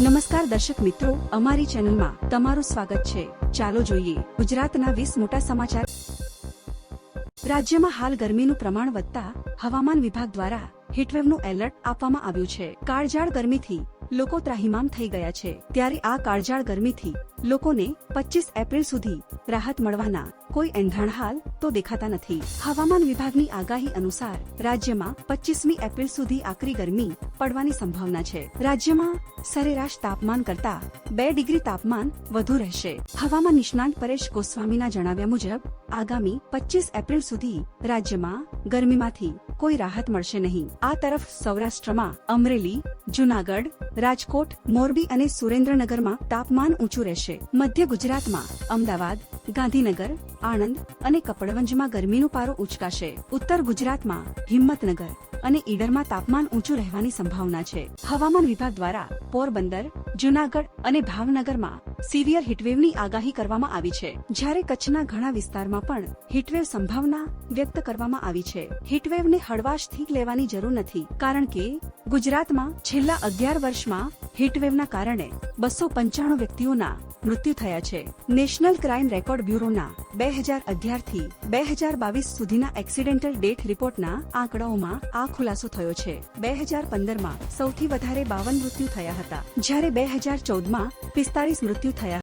નમસ્કાર દર્શક મિત્રો, અમારી ચેનલમાં તમારું સ્વાગત છે. ચાલો જોઈએ, ગુજરાતના વીસ મોટા સમાચાર. રાજ્યમાં હાલ ગરમીનું પ્રમાણ વધતા હવામાન વિભાગ દ્વારા હીટવેવનું એલર્ટ આપવામાં આવ્યું છે. કાળજાળ ગરમીથી લોકો ત્રાહિમામ થઈ ગયા છે. ત્યારે આ કાળજાળ ગરમીથી લોકોને પચીસ એપ્રિલ સુધી રાહત મળવાના કોઈ એંધાણ હાલ તો દેખાતા નથી. હવામાન વિભાગની આગાહી અનુસાર રાજ્યમાં પચીસમી એપ્રિલ સુધી આકરી ગરમી પડવાની સંભાવના છે. રાજ્યમાં સરેરાશ તાપમાન કરતા બે ડિગ્રી તાપમાન વધુ રહેશે. હવામાન નિષ્ણાંત પરેશ ગોસ્વામીના જણાવ્યા મુજબ, આગામી પચીસ એપ્રિલ સુધી રાજ્યમાં ગરમીમાંથી કોઈ રાહત મળશે નહીં. આ તરફ સૌરાષ્ટ્રમાં અમરેલી, જુનાગઢ, રાજકોટ, મોરબી અને સુરેન્દ્રનગરમાં તાપમાન ઊંચું રહેશે. મધ્ય ગુજરાતમાં અમદાવાદ ગાંધીનગર, આણંદ અને કપડવંજમાં ગરમીનો પારો ઉચકાશે. ઉત્તર ગુજરાતમાં હિંમતનગર અને ઈડરમાં તાપમાન ઊંચું રહેવાની સંભાવના છે. હવામાન વિભાગ દ્વારા પોરબંદર, જુનાગઢ અને ભાવનગરમાં સિવિયર હીટવેવની આગાહી કરવામાં આવી છે. જ્યારે કચ્છના ઘણા વિસ્તારમાં પણ હીટવેવ સંભાવના વ્યક્ત કરવામાં આવી છે. હીટવેવને હળવાશથી લેવાની જરૂર નથી, કારણ કે ગુજરાતમાં છેલ્લા અગિયાર વર્ષમાં હીટવેવના કારણે બસો પંચાણું વ્યક્તિઓના મૃત્યુ થયા છે. નેશનલ ક્રાઇમ રેકોર્ડ બ્યુરોના બે હજાર અગિયારથી બે હજાર બાવીસ સુધીના એક્સિડેન્ટલ ડેથ રિપોર્ટના આંકડાઓમાં આ ખુલાસો થયો છે. બે હજાર પંદરમાં સૌથી વધારે બાવન મૃત્યુ થયા હતા. જ્યારે બે હજાર ચૌદમાં પિસ્તાળીસ મૃત્યુ થયા.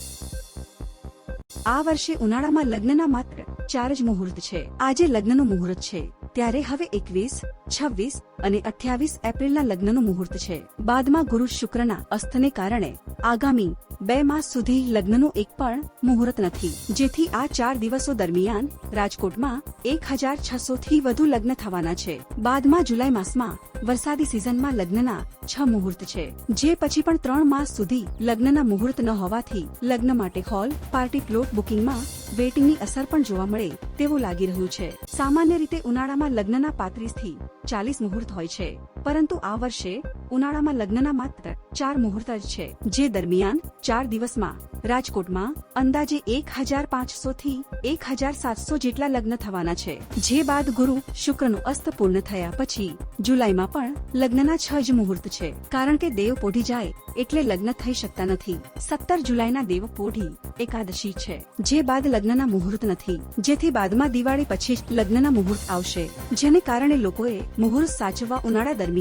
આ વર્ષે ઉનાળામાં લગ્નના માત્ર ચાર જ મુહૂર્ત છે. આજે લગ્નનું મુહૂર્ત છે. ત્યારે હવે એકવીસ, છવ્વીસ અને અઠ્યાવીસ એપ્રિલના લગ્નનું મુહૂર્ત છે. બાદમાં ગુરુ શુક્રના અસ્તને કારણે આગામી બે માસ સુધી લગ્નનું એક પણ મુહૂર્ત નથી. જેથી આ ચાર દિવસો દરમિયાન રાજકોટમાં એક હજાર છસો થી વધુ લગ્ન થવાના છે. બાદમાં જુલાઈ માસમાં વરસાદી સિઝનમાં લગ્નના છ મુહૂર્ત છે. જે પછી પણ ત્રણ માસ સુધી લગ્નના મુહૂર્ત ન હોવાથી લગ્ન માટે હોલ, પાર્ટી પ્લોટ બુકિંગમાં વેટિંગની અસર પણ જોવા મળે તેવું લાગી રહ્યું છે. સામાન્ય રીતે ઉનાળામાં લગ્નના પાંત્રીસથી ચાલીસ મુહૂર્ત હોય છે. પરંતુ આ વર્ષે ઉનાળામાં લગ્નના માત્ર ચાર મુહૂર્ત જ છે. જે દરમિયાન ચાર દિવસમાં રાજકોટમાં અંદાજે એક હજાર પાંચસો થી એક હજાર સાતસો જેટલા લગ્ન થવાના છે. જે બાદ ગુરુ શુક્રનું અસ્ત પૂર્ણ થયા પછી જુલાઈમાં પણ લગ્નના છ જ મુહૂર્ત છે. કારણ કે દેવ પોઢી જાય એટલે લગ્ન થઈ શકતા નથી. સત્તર જુલાઈના દેવ પોઢી એકાદશી છે. જે બાદ લગ્નના મુહૂર્ત નથી. જેથી બાદમાં દિવાળી પછી જ લગ્નના મુહૂર્ત આવશે. જેને કારણે લોકોએ મુહૂર્ત સાચવવા ઉનાળા દરમિયાન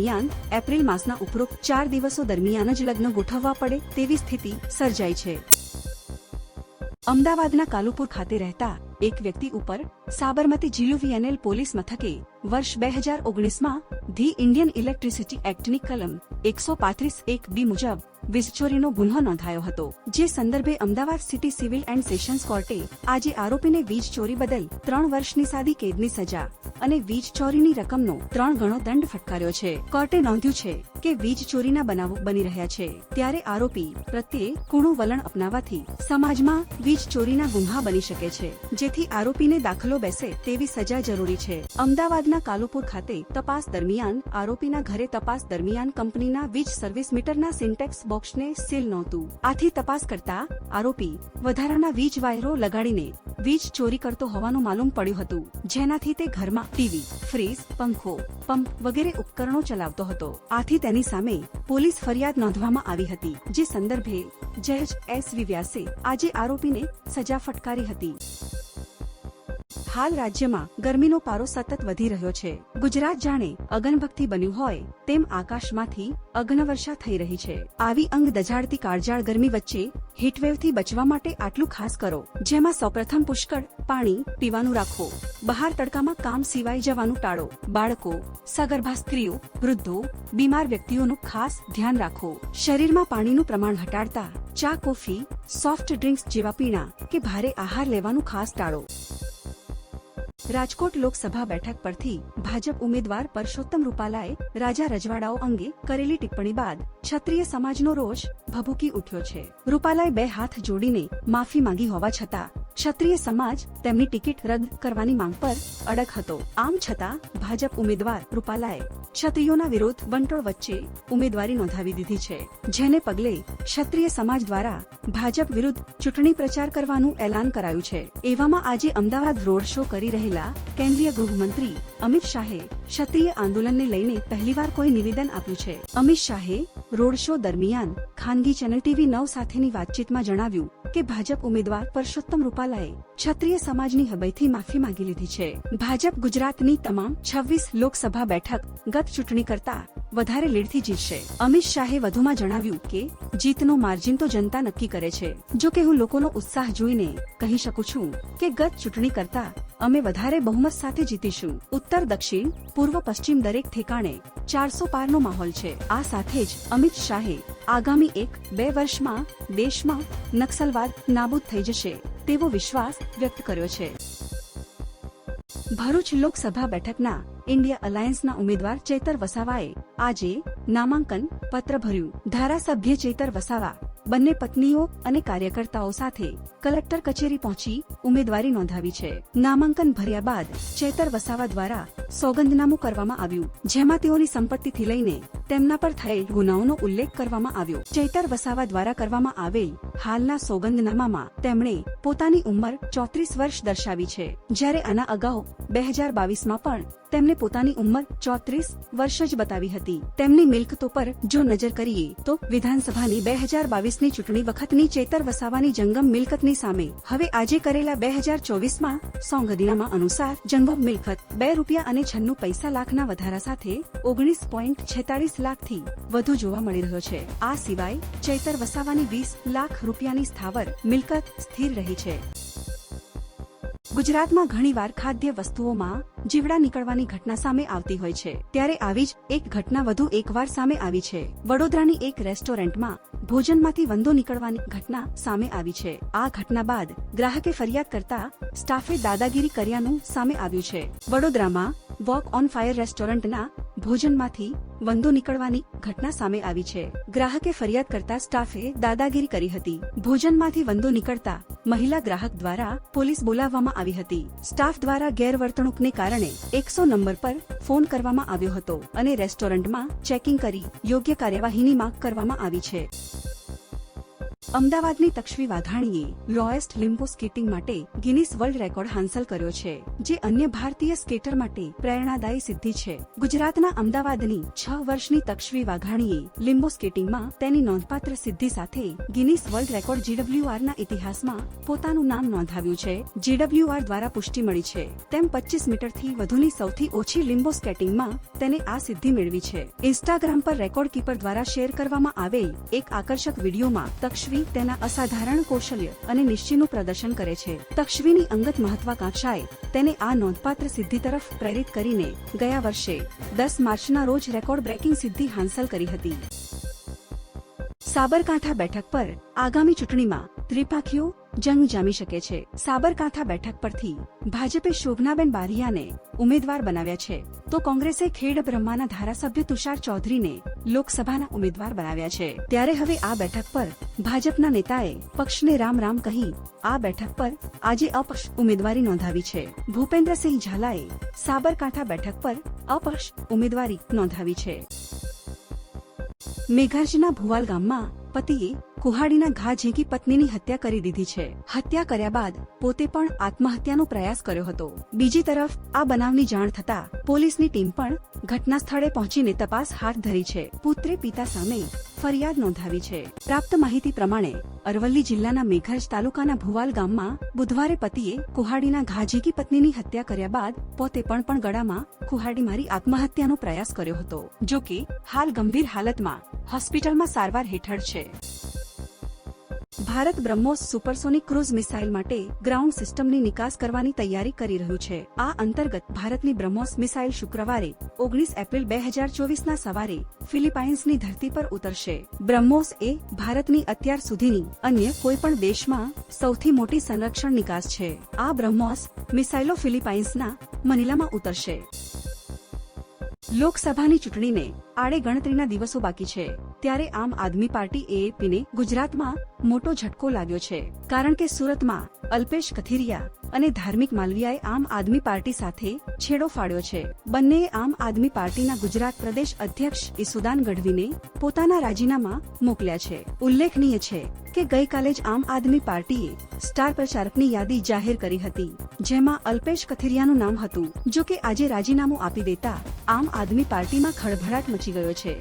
એપ્રિલ માસના ઉપરોક્ત ચાર દિવસો દરમિયાન જ લગ્ન ગોઠવવા પડે તેવી સ્થિતિ સર્જાઈ છે. અમદાવાદના કાલુપુર ખાતે રહેતા એક વ્યક્તિ ઉપર સાબરમતી જીયુવીએનએલ પોલીસ મથકે વર્ષ બે હજાર ઓગણીસમાં ધી ઇન્ડિયન ઇલેક્ટ્રિસિટી એક્ટની કલમ એકસો પાંત્રીસ એક બી મુજબ વીજચોરીનો ગુન્હો નોંધાયો હતો, જે સંદર્ભે Ahmedabad city civil and sessions કોર્ટે આજે આરોપીને વીજ ચોરી બદલ ત્રણ વર્ષની સાદી કેદની સજા અને વીજ ચોરીની રકમનો ત્રણ ગણો દંડ ફટકાર્યો છે. કોર્ટે નોંધ્યું છે કે વીજ ચોરીના બનાવો બની રહ્યા છે, ત્યારે આરોપી પ્રત્યે કુણું વલણ અપનાવવાથી સમાજમાં વીજ ચોરીના ગુન્હા બની શકે છે, જેથી આરોપીને દાખલો બેસે તેવી સજા જરૂરી છે. અમદાવાદના કાલુપુર ખાતે તપાસ દરમિયાન આરોપીના ઘરે તપાસ દરમિયાન કંપનીના વીજ સર્વિસ મીટરના સિન્ટેક્સ બોક્સને સીલ નહોતું. આથી તપાસ કરતા આરોપી, વધારાના વીજ વાયરો લગાડીને વીજ ચોરી કરતો હોવાનું માલુમ પડ્યું હતું. જેનાથી તે ઘરમાં ટીવી, ફ્રીજ, પંખો, પંપ વગેરે ઉપકરણો ચલાવતો હતો. આથી તેની સામે પોલીસ ફરિયાદ નોંધવામાં આવી હતી, જે સંદર્ભે જજ એસ વી વ્યાસે આજે આરોપીને સજા ફટકારી હતી. હાલ રાજ્યમાં ગરમીનો પારો સતત વધી રહ્યો છે. ગુજરાત જાણે અગનભક્તિ બન્યું હોય તેમ આકાશમાંથી અગ્નવર્ષા થઈ રહી છે. આવી અંગ દજાડતી કાળજાળ ગરમી વચ્ચે હીટવેવથી બચવા માટે આટલું ખાસ કરો. જેમાં સૌપ્રથમ પુષ્કળ પાણી પીવાનું રાખો. બહાર તડકામાં કામ સિવાય જવાનું ટાળો. બાળકો, સગર્ભા સ્ત્રીઓ, વૃદ્ધો, બીમાર વ્યક્તિઓનું ખાસ ધ્યાન રાખો. શરીરમાં પાણીનું પ્રમાણ ઘટાડતા ચા, કોફી, સોફ્ટ ડ્રિંક્સ જેવા પીણા કે ભારે આહાર લેવાનું ખાસ ટાળો. રાજકોટ લોકસભા બેઠક પરથી ભાજપ ઉમેદવાર પરસોત્તમ રૂપાલાએ રાજા રજવાડાઓ અંગે કરેલી ટિપ્પણી બાદ ક્ષત્રિય સમાજનો રોષ ભભૂકી ઉઠ્યો છે. રૂપાલાએ બે હાથ જોડીને માફી માંગી હોવા છતાં ક્ષત્રિય સમાજ તેમની ટિકિટ રદ કરવાની માંગ પર અડગ હતો. આમ છતાં, ભાજપ ઉમેદવાર રૂપાલાએ ક્ષત્રિયોના વિરોધ બંટોળ વચ્ચે ઉમેદવારી નોંધાવી દીધી છે, જેને પગલે ક્ષત્રિય સમાજ દ્વારા ભાજપ વિરુદ્ધ ચૂંટણી પ્રચાર કરવાનું એલાન કરાયું છે. એવામાં આજે અમદાવાદ રોડ શો કરી રહેલા કેન્દ્રીય ગૃહમંત્રી અમિત શાહે ક્ષત્રિય આંદોલનને લઈને પહેલીવાર કોઈ નિવેદન આપ્યું છે. અમિત શાહે રોડ શો દરમિયાન ખાનગી ચેનલ ટીવી નવ સાથેની વાતચીતમાં જણાવ્યું કે ભાજપ ઉમેદવાર પરસોત્તમ રૂપાલાએ ક્ષત્રિય સમાજની હૃદયથી માફી માંગી લીધી છે. ભાજપ ગુજરાતની તમામ છવ્વીસ લોકસભા બેઠક ગત ચૂંટણી કરતા વધારે લીડથી જીતશે. અમિત શાહે વધુમાં જણાવ્યું કે, જીતનો માર્જિન તો જનતા નક્કી કરે છે. જો કે હું લોકોનો ઉત્સાહ જોઈને કહી શકું છું કે ગત ચૂંટણી કરતા અમે વધારે બહુમત સાથે જીતીશું. ઉત્તર, દક્ષિણ, પૂર્વ, પશ્ચિમ દરેક ઠેકાણે ચારસો પારનો માહોલ છે. આ સાથે જ અમિત શાહે આગામી એક, બે વર્ષમાં દેશમાં નક્સલવાદ નાબૂદ થઈ જશે તેવો વિશ્વાસ વ્યક્ત કર્યો છે. ભરૂચ લોકસભા બેઠકના ઇન્ડિયા અલાયન્સના ઉમેદવાર ચેતર વસાવાએ આજે નામાંકન પત્ર ભર્યું. ધારાસભ્ય ચેતર વસાવા, બંને પત્નીઓ અને કાર્યકર્તાઓ સાથે કલેક્ટર કચેરી પહોંચી ઉમેદવારી નોંધાવી છે. નામાંકન ભર્યા બાદ ચેતર વસાવા દ્વારા સોગંદનામું કરવામાં આવ્યું, જેમાં તેઓની સંપત્તિથી લઈને તેમના પર થયેલ ગુનાઓનો ઉલ્લેખ કરવામાં આવ્યો. ચેતર વસાવા દ્વારા કરવામાં આવેલ હાલના સોગંદનામામાં તેમણે પોતાની ઉંમર ચોત્રીસ વર્ષ દર્શાવી છે. જ્યારે આના અગાઉ બે હજાર બાવીસમાં પણ તેમને પોતાની ઉંમર ચોત્રીસ વર્ષ જ બતાવી હતી. તેમની મિલકતો પર જો નજર કરીએ તો વિધાનસભાની બે હજાર બાવીસની ચૂંટણી વખતની ચેતર વસાવાની જંગમ મિલકતની સામે હવે આજે કરેલા બે હજાર ચોવીસમાં સોંગદીનામા અનુસાર જંગમ મિલકત બે રૂપિયા અને છન્નું પૈસા લાખના વધારા સાથે ઓગણીસ પોઈન્ટ છેતાળીસ લાખથી વધુ જોવા મળી રહ્યો છે. આ સિવાય ચૈતર વસાવાની વીસ લાખ રૂપિયાની સ્થાવર મિલકત સ્થિર રહી છે. ગુજરાતમાં ઘણીવાર ખાદ્ય વસ્તુઓમાં જીવડા નીકળવાની ઘટના સામે આવતી હોય છે. ત્યારે આવી જ એક ઘટના વધુ એકવાર સામે આવી છે. વડોદરાની એક રેસ્ટોરન્ટમાં ભોજનમાંથી વંદો નીકળવાની ઘટના સામે આવી છે. આ ઘટના બાદ ગ્રાહકે ફરિયાદ કરતા સ્ટાફે દાદાગીરી કર્યાનું સામે આવ્યું છે. વડોદરામાં વોક ઓન ફાયર રેસ્ટોરન્ટના ભોજનમાંથી વંદો નીકળવાની ઘટના સામે આવી છે. ગ્રાહકે ફરિયાદ કરતા સ્ટાફે દાદાગીરી કરી હતી. ભોજનમાંથી વંદો નીકળતા મહિલા ગ્રાહક દ્વારા પોલીસ બોલાવવામાં આવી હતી. સ્ટાફ દ્વારા ગેરવર્તણૂકને કારણે એકસો નંબર પર ફોન કરવામાં આવ્યો હતો અને રેસ્ટોરન્ટમાં ચેકિંગ કરી યોગ્ય કાર્યવાહીની માંગ કરવામાં આવી છે. અમદાવાદની તક્ષવી વાઘાણીએ લોએસ્ટ લિમ્બો સ્કેટિંગ માટે ગિનિસ વર્લ્ડ રેકોર્ડ હાંસલ કર્યો છે, જે અન્ય ભારતીય સ્કેટર માટે પ્રેરણાદાયી સિદ્ધિ છે. ગુજરાતના અમદાવાદની છ વર્ષની તક્ષવી વાઘાણીએ લિમ્બો સ્કેટિંગમાં તેની નોંધપાત્ર સિદ્ધિ સાથે ગિનિસ વર્લ્ડ રેકોર્ડ જીડબ્લ્યુઆર ના ઇતિહાસમાં પોતાનું નામ નોંધાવ્યું છે. જીડબ્લ્યુઆર દ્વારા પુષ્ટિ મળી છે. તેમ પચીસ મીટરથી વધુની સૌથી ઓછી લિમ્બો સ્કેટિંગમાં તેને આ સિદ્ધિ મેળવી છે. ઇન્સ્ટાગ્રામ પર રેકોર્ડ કીપર દ્વારા શેર કરવામાં આવેલ એક આકર્ષક વિડીયોમાં તક્ષવી તેના અસાધારણ કૌશલ્ય અને નિશ્ચયનું પ્રદર્શન કરે છે. તક્ષવીની અંગત મહત્વાકાંક્ષાએ તેને આ નોંધપાત્ર સિદ્ધિ તરફ પ્રેરિત કરીને ગયા વર્ષે દસ માર્ચના રોજ રેકોર્ડ બ્રેકિંગ સિદ્ધિ હાંસલ કરી હતી. સાબરકાંઠા બેઠક પર આગામી ચૂંટણીમાં ત્રિપાખીઓ જંગ જામી શકે છે. સાબરકાંઠા બેઠક પરથી ભાજપે શોભનાબેન બારિયાને ઉમેદવાર બનાવ્યા છે. તો કોંગ્રેસે ખેડ બ્રહ્માના ધારાસભ્ય તુષાર ચૌધરીને લોકસભાના ઉમેદવાર બનાવ્યા છે. ત્યારે હવે આ બેઠક પર ભાજપના નેતાએ પક્ષને રામ રામ કહી આ બેઠક પર આજે અપક્ષ ઉમેદવારી નોંધાવી છે. ભૂપેન્દ્રસિંહ ઝાલાએ સાબરકાંઠા બેઠક પર અપક્ષ ઉમેદવારી નોંધાવી છે. મેઘાર્જના ભુવાલ ગામમાં પતિએ કુહાડીના ઘા ઝીંકી પત્નીની હત્યા કરી દીધી છે. હત્યા કર્યા બાદ પોતે પણ આત્મહત્યાનો પ્રયાસ કર્યો હતો. બીજી તરફ, આ બનાવની જાણ થતા પોલીસની ટીમ પણ ઘટના સ્થળે પહોંચીને તપાસ હાથ ધરી છે. પુત્રે પિતા સામે ફરિયાદ નોંધાવી છે. પ્રાપ્ત માહિતી પ્રમાણે, અરવલ્લી જિલ્લાના મેઘરજ તાલુકાના ભુવાલ ગામમાં બુધવારે પતિએ કુહાડીના ઘા ઝીંકી પત્નીની હત્યા કર્યા બાદ પોતે પણ પણ ગળામાં કુહાડી મારી આત્મહત્યાનો પ્રયાસ કર્યો હતો. જો કે, હાલ ગંભીર હાલતમાં હોસ્પિટલમાં સારવાર હેઠળ છે. Bharat BrahMos supersonic cruise missile માટે ગ્રાઉન્ડ સિસ્ટમની નિકાસ કરવાની તૈયારી કરી રહ્યું છે. આ અંતર્ગત ભારતની બ્રહ્મોસ મિસાઇલ શુક્રવારે, ઓગણીસ એપ્રિલ બે હજાર ચોવીસના સવારે, ફિલિપાઇન્સની ધરતી પર ઉતરશે. બ્રહ્મોસ એ ભારતની અત્યાર સુધીની અન્ય કોઈ પણ દેશમાં સૌથી મોટી સંરક્ષણ નિકાસ છે. આ બ્રહ્મોસ મિસાઇલો ફિલિપાઇન્સના મનીલામાં ઉતરશે. લોકસભાની ચૂંટણીને આડે ગણતરીના દિવસો બાકી છે. ત્યારે આમ આદમી પાર્ટી એએપીને ગુજરાતમાં મોટો ઝટકો લાગ્યો છે. કારણ કે સુરતમાં અલ્પેશ કથિરિયા અને ધાર્મિક માલવિયાએ આમ આદમી પાર્ટી સાથે છેડો ફાડ્યો છે. બંનેએ આમ આદમી પાર્ટીના ગુજરાત પ્રદેશ અધ્યક્ષ ઈસુદાન ગઢવીને પોતાના રાજીનામા મોકલ્યા છે. ઉલ્લેખનીય છે કે ગઈકાલે જ આમ આદમી પાર્ટીએ સ્ટાર પ્રચારકની યાદી જાહેર કરી હતી, જેમાં અલ્પેશ કથિરિયાનું નામ હતું. જો કે આજે રાજીનામું આપી દેતા આમ આદમી પાર્ટીમાં ખળભળાટ મચી ગયો છે.